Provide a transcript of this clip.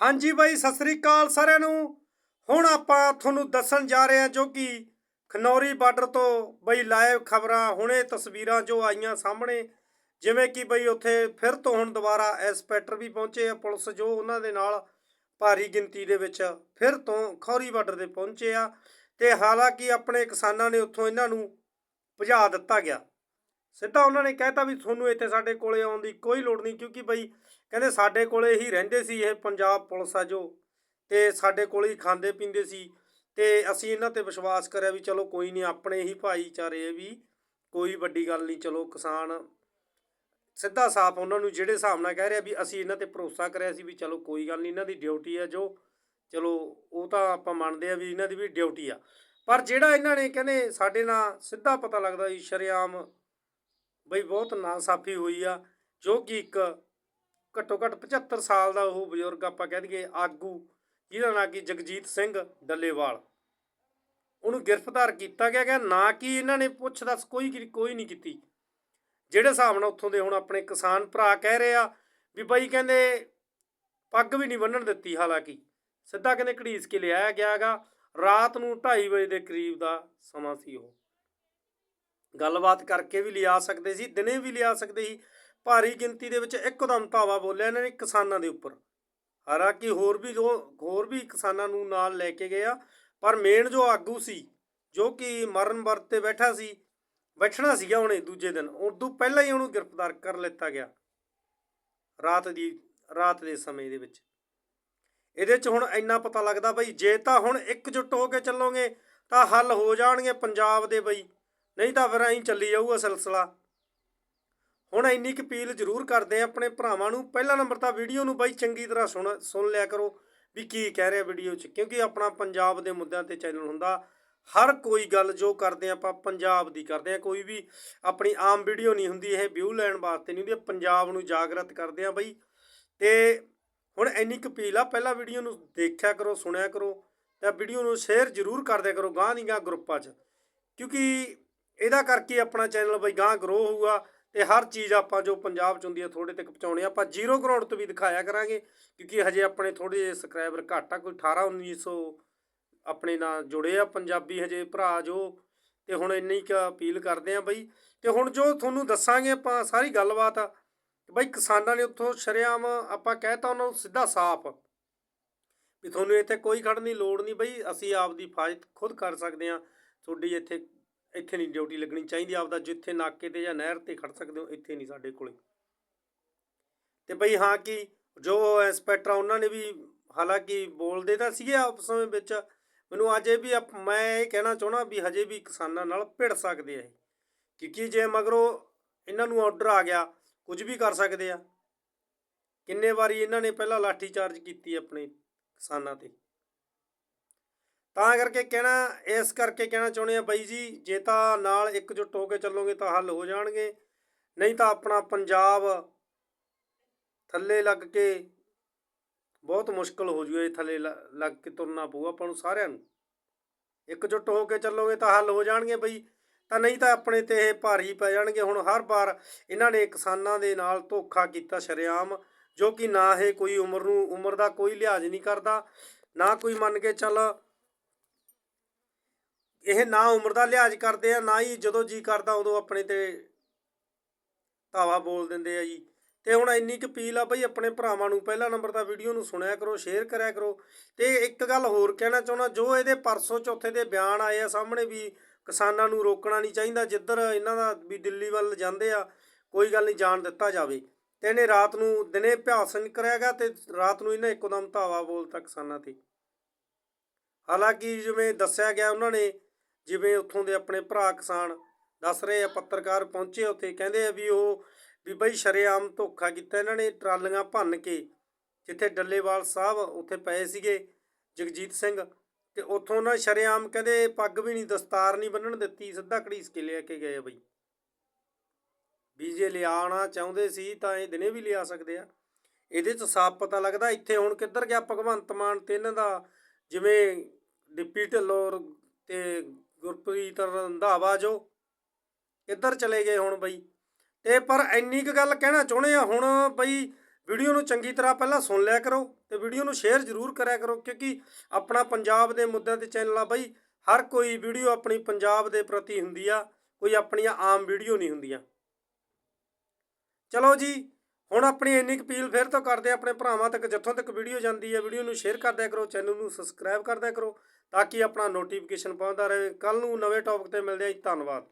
ਹਾਂਜੀ ਬਾਈ, ਸਤਿ ਸ੍ਰੀ ਅਕਾਲ ਸਾਰਿਆਂ ਨੂੰ। ਹੁਣ ਆਪਾਂ ਤੁਹਾਨੂੰ ਦੱਸਣ ਜਾ ਰਹੇ ਹਾਂ ਜੋ ਕਿ ਖਨੌਰੀ ਬਾਰਡਰ ਤੋਂ ਬਈ ਲਾਈਵ ਖਬਰਾਂ, ਹੁਣੇ ਤਸਵੀਰਾਂ ਜੋ ਆਈਆਂ ਸਾਹਮਣੇ, ਜਿਵੇਂ ਕਿ ਬਈ ਉੱਥੇ ਫਿਰ ਤੋਂ ਹੁਣ ਦੁਬਾਰਾ ਐਸਪੈਕਟਰ ਵੀ ਪਹੁੰਚੇ ਆ, ਪੁਲਿਸ ਜੋ ਉਹਨਾਂ ਦੇ ਨਾਲ ਭਾਰੀ ਗਿਣਤੀ ਦੇ ਵਿੱਚ ਫਿਰ ਤੋਂ ਖੌਰੀ ਬਾਰਡਰ ਤੇ ਪਹੁੰਚੇ ਆ ਤੇ ਹਾਲਾਂਕਿ ਆਪਣੇ ਕਿਸਾਨਾਂ ਨੇ ਉੱਥੋਂ ਇਹਨਾਂ ਨੂੰ ਭਜਾ ਦਿੱਤਾ ਗਿਆ। ਸਿੱਧਾ ਉਹਨਾਂ ਨੇ ਕਹਿਤਾ ਵੀ ਤੁਹਾਨੂੰ ਇੱਥੇ ਸਾਡੇ ਕੋਲੇ ਆਉਣ ਦੀ ਕੋਈ ਲੋੜ ਨਹੀਂ, ਕਿਉਂਕਿ ਬਈ ਕਹਿੰਦੇ ਸਾਡੇ ਕੋਲੇ ਹੀ ਰਹਿੰਦੇ ਸੀ ਇਹ ਪੰਜਾਬ ਪੁਲਿਸ ਆ ਜੋ, ਤੇ ਸਾਡੇ ਕੋਲੇ ਹੀ ਖਾਂਦੇ ਪੀਂਦੇ ਸੀ, ਤੇ ਅਸੀਂ ਇਹਨਾਂ ਤੇ ਵਿਸ਼ਵਾਸ ਕਰਿਆ ਵੀ ਚਲੋ ਕੋਈ ਨਹੀਂ, ਆਪਣੇ ਹੀ ਭਾਈਚਾਰੇ ਵੀ, ਕੋਈ ਵੱਡੀ ਗੱਲ ਨਹੀਂ, ਚਲੋ ਕਿਸਾਨ ਸਿੱਧਾ ਸਾਫ਼ ਉਹਨਾਂ ਨੂੰ ਜਿਹੜੇ ਹਿਸਾਬ ਨਾਲ ਕਹਿ ਰਿਹਾ ਵੀ ਅਸੀਂ ਇਹਨਾਂ ਤੇ ਭਰੋਸਾ ਕਰਿਆ ਸੀ ਵੀ ਚਲੋ ਕੋਈ ਗੱਲ ਨਹੀਂ, ਇਹਨਾਂ ਦੀ ਡਿਊਟੀ ਹੈ ਜੋ, ਚਲੋ ਉਹ ਤਾਂ ਆਪਾਂ ਮੰਨਦੇ ਆ ਵੀ ਇਹਨਾਂ ਦੀ ਵੀ ਡਿਊਟੀ ਆ। ਪਰ ਜਿਹੜਾ ਇਹਨਾਂ ਨੇ ਕਹਿੰਦੇ ਸਾਡੇ ਨਾਲ ਸਿੱਧਾ ਪਤਾ ਲੱਗਦਾ ਜੀ, ਸ਼ਰੇਆਮ ਬਈ ਬਹੁਤ ਨਾਸਾਫੀ ਹੋਈ ਆ, ਜੋ ਕਿ ਇੱਕ ਘੱਟੋ ਘੱਟ 75 ਸਾਲ ਦਾ ਉਹ ਬਜ਼ੁਰਗ ਆਪਾਂ ਕਹਿ ਦਈਏ ਆਗੂ, ਜਿਹਦਾ ਨਾਂ ਕੀ ਜਗਜੀਤ ਸਿੰਘ ਡੱਲੇਵਾਲ। ਉਹਨੂੰ ਗ੍ਰਿਫਤਾਰ ਕੀਤਾ ਗਿਆ ਗਿਆ, ਨਾ ਕਿ ਇਹਨਾਂ ਨੇ ਪੁੱਛਦਾ ਕੋਈ ਕੋਈ ਨਹੀਂ ਕੀਤੀ। ਜਿਹੜੇ ਹਿਸਾਬ ਨਾਲ ਉੱਥੋਂ ਦੇ ਹੁਣ ਆਪਣੇ ਕਿਸਾਨ ਭਰਾ ਕਹਿ ਰਹੇ ਆ ਵੀ ਬਾਈ ਕਹਿੰਦੇ ਪੱਗ ਵੀ ਨਹੀਂ ਬੰਨਣ ਦਿੱਤੀ ਹਾਲਾਂਕਿ, ਸਿੱਧਾ ਕਹਿੰਦੇ ਘੜੀਸ ਕੇ ਲਿਆਇਆ ਗਿਆਗਾ ਰਾਤ ਨੂੰ 2:30 ਵਜੇ ਦੇ ਕਰੀਬ ਦਾ ਸਮਾਂ ਸੀ ਉਹ। ਗੱਲਬਾਤ ਕਰਕੇ ਵੀ ਲਿਆ ਸਕਦੇ ਸੀ, ਦਿਨੇ ਵੀ ਲਿਆ ਸਕਦੇ ਸੀ ਭਾਰੀ ਗਿਣਤੀ ਦੇ ਵਿੱਚ ਇੱਕਦਮ ਧਾਵਾ ਬੋਲਿਆ ਇਹਨਾਂ ਨੇ ਕਿਸਾਨਾਂ ਦੇ ਉੱਪਰ। ਹਾਲਾਂਕਿ ਹੋਰ ਵੀ ਜੋ ਹੋਰ ਵੀ ਕਿਸਾਨਾਂ ਨੂੰ ਨਾਲ ਲੈ ਕੇ ਗਿਆ ਪਰ ਮੇਨ ਜੋ ਆਗੂ ਸੀ, ਜੋ ਕਿ ਮਰਨ ਵਰਤ ਤੇ ਬੈਠਾ ਸੀ, ਬੈਠਣਾ ਸੀਗਾ ਉਹਨੇ ਦੂਜੇ ਦਿਨ। ਉਦੋਂ ਪਹਿਲਾਂ ਹੀ ਉਹਨੂੰ ਗ੍ਰਿਫਤਾਰ ਕਰ ਲਿੱਤਾ ਗਿਆ। ਰਾਤ ਦੀ ਰਾਤ ਦੇ ਸਮੇਂ ਦੇ ਵਿੱਚ। ਇਹਦੇ 'ਚ ਹੁਣ ਇੰਨਾ ਪਤਾ ਲੱਗਦਾ ਬਈ, ਜੇ ਤਾਂ ਹੁਣ ਇਕਜੁੱਟ ਹੋ ਕੇ ਚੱਲੋਗੇ, ਤਾਂ ਹੱਲ ਹੋ ਜਾਣਗੇ ਪੰਜਾਬ ਦੇ ਬਈ। ਨਹੀਂ ਤਾਂ ਫਿਰ ਐਂ ਚੱਲੀ ਜਾਊਗਾ ਸਿਲਸਿਲਾ। ਹੁਣ ਇੰਨੀ ਕੁ ਅਪੀਲ ਜ਼ਰੂਰ ਕਰਦੇ ਆ ਆਪਣੇ ਭਰਾਵਾਂ ਨੂੰ। ਪਹਿਲਾ ਨੰਬਰ ਤਾਂ ਵੀਡੀਓ ਨੂੰ ਬਾਈ ਚੰਗੀ ਤਰ੍ਹਾਂ ਸੁਣ ਸੁਣ ਲਿਆ ਕਰੋ ਵੀ ਕੀ ਕਹਿ ਰਿਹਾ ਵੀਡੀਓ 'ਚ। ਕਿਉਂਕਿ ਆਪਣਾ ਪੰਜਾਬ ਦੇ ਮੁੱਦਿਆਂ ਤੇ ਚੈਨਲ ਹੁੰਦਾ, ਹਰ ਕੋਈ ਗੱਲ ਜੋ ਕਰਦੇ ਆਪਾਂ ਪੰਜਾਬ ਦੀ ਕਰਦੇ ਆ ਕੋਈ ਵੀ ਆਪਣੀ ਆਮ ਵੀਡੀਓ ਨਹੀਂ ਹੁੰਦੀ, ਇਹ ਵਿਊ ਲੈਣ ਵਾਸਤੇ ਨਹੀਂ ਹੁੰਦੀ ਪੰਜਾਬ ਨੂੰ ਜਾਗਰਤ ਕਰਦੇ ਆ ਬਈ। ਤੇ ਹੁਣ ਇੰਨੀ ਕੁ ਅਪੀਲ ਆ, ਪਹਿਲਾਂ ਵੀਡੀਓ ਨੂੰ ਦੇਖਿਆ ਕਰੋ, ਸੁਣਿਆ ਕਰੋ, ਤੇ ਵੀਡੀਓ ਨੂੰ ਸ਼ੇਅਰ ਜ਼ਰੂਰ ਕਰਦਿਆ ਕਰੋ ਗਾਂ ਦੀ ਗਾਂ ਗਰੁੱਪਾਂ 'ਚ। ਕਿਉਂਕਿ ਇਹਦਾ ਕਰਕੇ ਆਪਣਾ ਚੈਨਲ ਬਈ ਗਾਂ ਗਰੋ ਹੋਊਗਾ। ਤੇ ਹਰ ਚੀਜ਼ ਆਪਾਂ ਜੋ ਪੰਜਾਬ 'ਚ ਹੁੰਦੀ ਹੈ ਥੋੜੇ ਤੱਕ ਪਹੁੰਚਾਉਣੇ ਆ। ਆਪਾਂ ਜ਼ੀਰੋ ਗਰਾਊਂਡ ਤੋਂ ਵੀ ਦਿਖਾਇਆ ਕਰਾਂਗੇ, ਕਿਉਂਕਿ ਹਜੇ ਆਪਣੇ ਥੋੜੇ ਜਿਹੇ ਸਬਸਕ੍ਰਾਈਬਰ ਘੱਟ ਆ, ਕੋਈ 18 1900 ਆਪਣੇ ਨਾਲ ਜੁੜੇ ਆ ਪੰਜਾਬੀ ਹਜੇ ਭਰਾ ਜੋ, ਤੇ ਹੁਣ ਇੰਨੀ ਕੁ ਅਪੀਲ ਕਰਦੇ ਆ ਬਈ। ਤੇ ਹੁਣ ਜੋ ਤੁਹਾਨੂੰ ਦੱਸਾਂਗੇ ਆਪਾਂ ਸਾਰੀ ਗੱਲਬਾਤ ਆ ਬਈ ਕਿਸਾਨਾਂ ਨੇ ਉੱਥੋਂ ਸ਼ਰੇਆਮ ਆਪਾਂ ਕਹਿਤਾ ਉਹਨਾਂ ਨੂੰ ਸਿੱਧਾ ਸਾਫ਼, ਵੀ ਤੁਹਾਨੂੰ ਇੱਥੇ ਕੋਈ ਖੜਨ ਦੀ ਲੋੜ ਨਹੀਂ ਬਈ, ਅਸੀਂ ਆਪ ਦੀ ਹਿਫਾਜ਼ਤ ਖੁਦ ਕਰ ਸਕਦੇ ਆ। ਤੁਹਾਡੀ ਇੱਥੇ ਇੱਥੇ ਨਹੀਂ ਡਿਊਟੀ ਲੱਗਣੀ ਚਾਹੀਦੀ, ਆਪਦਾ ਜਿੱਥੇ ਨਾਕੇ ਤੇ ਜਾਂ ਨਹਿਰ ਤੇ ਖੜ ਸਕਦੇ ਹੋ, ਇੱਥੇ ਨਹੀਂ ਸਾਡੇ ਕੋਲੇ। ਤੇ ਬਈ ਹਾਂ ਕਿ ਜੋ ਇੰਸਪੈਕਟਰ ਉਹਨਾਂ ਨੇ ਵੀ ਹਾਲਾਂਕਿ ਬੋਲਦੇ ਤਾਂ ਸੀਗੇ ਆਪਸ ਵਿੱਚ, ਮੈਨੂੰ ਅੱਜ ਇਹ ਵੀ ਆਪ- ਮੈਂ ਇਹ ਕਹਿਣਾ ਚਾਹਣਾ ਵੀ ਹਜੇ ਵੀ ਕਿਸਾਨਾਂ ਨਾਲ ਭਿੜ ਸਕਦੇ ਆ ਕਿਉਂਕਿ ਜੇ ਮਗਰੋਂ ਇਹਨਾਂ ਨੂੰ ਆਰਡਰ ਆ ਗਿਆ, ਕੁਝ ਵੀ ਕਰ ਸਕਦੇ ਆ। ਕਿੰਨੇ ਵਾਰੀ ਇਹਨਾਂ ਨੇ ਪਹਿਲਾਂ ਲਾਠੀ ਚਾਰਜ ਕੀਤੀ ਆਪਣੇ ਕਿਸਾਨਾਂ ਤੇ। ਤਾਂ ਕਰਕੇ ਕਹਿਣਾ, ਇਸ ਕਰਕੇ ਕਹਿਣਾ ਚਾਹੁੰਦੇ ਆ ਬਾਈ ਜੀ, ਜੇ ਤਾਂ ਨਾਲ ਇਕਜੁੱਟ ਹੋ ਕੇ ਚੱਲੋਗੇ ਤਾਂ ਹੱਲ ਹੋ ਜਾਣਗੇ। ਨਹੀਂ ਤਾਂ ਆਪਣਾ ਪੰਜਾਬ ਥੱਲੇ ਲੱਗ ਕੇ ਬਹੁਤ ਮੁਸ਼ਕਲ ਹੋ ਜੂਏ ਥੱਲੇ ਲ- ਲੱਗ ਕੇ ਤੁਰਨਾ ਪਊ ਆਪਾਂ ਨੂੰ ਸਾਰਿਆਂ ਨੂੰ। ਇਕਜੁੱਟ ਹੋ ਕੇ ਚੱਲੋਗੇ ਤਾਂ ਹੱਲ ਹੋ ਜਾਣਗੇ ਬਈ। ਤਾਂ ਨਹੀਂ ਤਾਂ ਆਪਣੇ ਤੇ ਇਹ ਭਾਰੀ ਪੈ ਜਾਣਗੇ। ਹੁਣ ਹਰ ਵਾਰ ਇਹਨਾਂ ਨੇ ਕਿਸਾਨਾਂ ਦੇ ਨਾਲ ਧੋਖਾ ਕੀਤਾ ਸ਼ਰੇਆਮ, ਜੋ ਕਿ ਨਾ ਇਹ ਕੋਈ ਉਮਰ ਨੂੰ, ਉਮਰ ਦਾ ਕੋਈ ਲਿਹਾਜ਼ ਨਹੀਂ ਕਰਦਾ, ਨਾ ਕੋਈ ਮੰਨ ਕੇ ਚੱਲ ਇਹ ਨਾ ਉਮਰ ਦਾ ਲਿਹਾਜ਼ ਕਰਦੇ ਆ, ਨਾ ਹੀ ਜਦੋਂ ਜੀ ਕਰਦਾ ਉਦੋਂ ਆਪਣੇ ਤੇ ਧਾਵਾ ਬੋਲ ਦਿੰਦੇ ਆ ਜੀ। ਤੇ ਹੁਣ ਇੰਨੀ ਕੁ ਅਪੀਲ ਆ ਬਈ ਆਪਣੇ ਭਰਾਵਾਂ ਨੂੰ, ਪਹਿਲਾ ਨੰਬਰ ਦਾ ਵੀਡੀਓ ਨੂੰ ਸੁਣਿਆ ਕਰੋ, ਸ਼ੇਅਰ ਕਰਿਆ ਕਰੋ। ਤੇ ਇੱਕ ਗੱਲ ਹੋਰ ਕਹਿਣਾ ਚਾਹੁੰਦਾ, ਜੋ ਇਹਦੇ ਪਰਸੋਂ ਚੌਥੇ ਦੇ ਬਿਆਨ ਆਏ ਆ ਸਾਹਮਣੇ ਵੀ ਕਿਸਾਨਾਂ ਨੂੰ ਰੋਕਣਾ ਨਹੀਂ ਚਾਹੀਦਾ, ਜਿੱਧਰ ਇਹਨਾਂ ਦਾ ਵੀ ਦਿੱਲੀ ਵੱਲ ਜਾਂਦੇ ਆ, ਕੋਈ ਗੱਲ ਨਹੀਂ, ਜਾਣ ਦਿੱਤਾ ਜਾਵੇ। ਤੇ ਇਹਨੇ ਰਾਤ ਨੂੰ ਦਿਨੇ ਅਭਿਆਸ ਨਹੀਂ ਕਰਿਆਗਾ ਤੇ ਰਾਤ ਨੂੰ ਇਹਨੇ ਇੱਕਦਮ ਧਾਵਾ ਬੋਲਤਾ ਕਿਸਾਨਾਂ ਤੇ। ਹਾਲਾਂਕਿ ਜਿਵੇਂ ਦੱਸਿਆ ਗਿਆ ਉਹਨਾਂ ਨੇ ਜਿਵੇਂ ਉੱਥੋਂ ਦੇ ਆਪਣੇ ਭਰਾ ਕਿਸਾਨ ਦੱਸ ਰਹੇ ਆ, ਪੱਤਰਕਾਰ ਪਹੁੰਚੇ ਉੱਥੇ, ਕਹਿੰਦੇ ਆ ਵੀ ਉਹ ਵੀ ਬਈ ਸ਼ਰੇਆਮ ਧੋਖਾ ਕੀਤਾ ਇਹਨਾਂ ਨੇ, ਟਰਾਲੀਆਂ ਭੰਨ ਕੇ, ਜਿੱਥੇ ਡੱਲੇਵਾਲ ਸਾਹਿਬ ਉੱਥੇ ਪਏ ਸੀਗੇ, ਜਗਜੀਤ ਸਿੰਘ, ਤੇ ਉੱਥੋਂ ਨਾ ਸ਼ਰੇਆਮ ਕਹਿੰਦੇ ਪੱਗ ਵੀ ਨਹੀਂ, ਦਸਤਾਰ ਨਹੀਂ ਬੰਨਣ ਦਿੱਤੀ, ਸਿੱਧਾ ਘੜੀਸ ਕੇ ਲੈ ਕੇ ਗਏ ਬਈ। ਵੀ ਜੇ ਲਿਆਉਣਾ ਚਾਹੁੰਦੇ ਸੀ ਤਾਂ ਇਹ ਦਿਨੇ ਵੀ ਲਿਆ ਸਕਦੇ ਆ। ਇਹਦੇ ਚ ਸਾਫ਼ ਪਤਾ ਲੱਗਦਾ, ਇੱਥੇ ਹੁਣ ਕਿੱਧਰ ਗਿਆ ਭਗਵੰਤ ਮਾਨ ਤੇ ਇਹਨਾਂ ਦਾ, ਜਿਵੇਂ ਡਿਪਟੀ ਢਿੱਲੋਂ ਤੇ ਗੁਰਪ੍ਰੀਤ ਰੰਧਾਵਾ ਜੋ ਇੱਧਰ ਚਲੇ ਗਏ ਹੁਣ ਬਈ। ਤੇ ਪਰ ਇੰਨੀ ਕੁ ਗੱਲ ਕਹਿਣਾ ਚਾਹੁੰਦੇ ਆ ਹੁਣ ਬਈ ਵੀਡੀਓ ਨੂੰ ਚੰਗੀ ਤਰ੍ਹਾਂ ਪਹਿਲਾਂ ਸੁਣ ਲਿਆ ਕਰੋ ਤੇ ਵੀਡੀਓ ਨੂੰ ਸ਼ੇਅਰ ਜ਼ਰੂਰ ਕਰਿਆ ਕਰੋ ਕਿਉਂਕਿ ਆਪਣਾ ਪੰਜਾਬ ਦੇ ਮੁੱਦਿਆਂ ਤੇ ਚੈਨਲ ਆ ਬਈ, ਹਰ ਕੋਈ ਵੀਡੀਓ ਆਪਣੀ ਪੰਜਾਬ ਦੇ ਪ੍ਰਤੀ ਹੁੰਦੀ ਆ, ਕੋਈ ਆਪਣੀਆਂ ਆਮ ਵੀਡੀਓ ਨਹੀਂ ਹੁੰਦੀਆਂ। ਚਲੋ ਜੀ ਹੁਣ ਆਪਣੀ ਇੰਨੀ ਕੁ ਅਪੀਲ ਫਿਰ ਤੋਂ ਕਰਦੇ ਆਪਣੇ ਭਰਾਵਾਂ ਤੱਕ, ਜਿੱਥੋਂ ਤੱਕ ਵੀਡੀਓ ਜਾਂਦੀ ਹੈ, ਵੀਡੀਓ ਨੂੰ ਸ਼ੇਅਰ ਕਰਦਿਆ ਕਰੋ ਚੈਨਲ ਨੂੰ ਸਬਸਕ੍ਰਾਈਬ ਕਰਦਿਆ ਕਰੋ, ਤਾਂ ਕਿ ਆਪਣਾ ਨੋਟੀਫਿਕੇਸ਼ਨ ਪਹੁੰਚਦਾ ਰਹੇ। ਕੱਲ ਨੂੰ ਨਵੇਂ ਟੌਪਿਕ ਤੇ ਮਿਲਦੇ ਆ ਧੰਨਵਾਦ।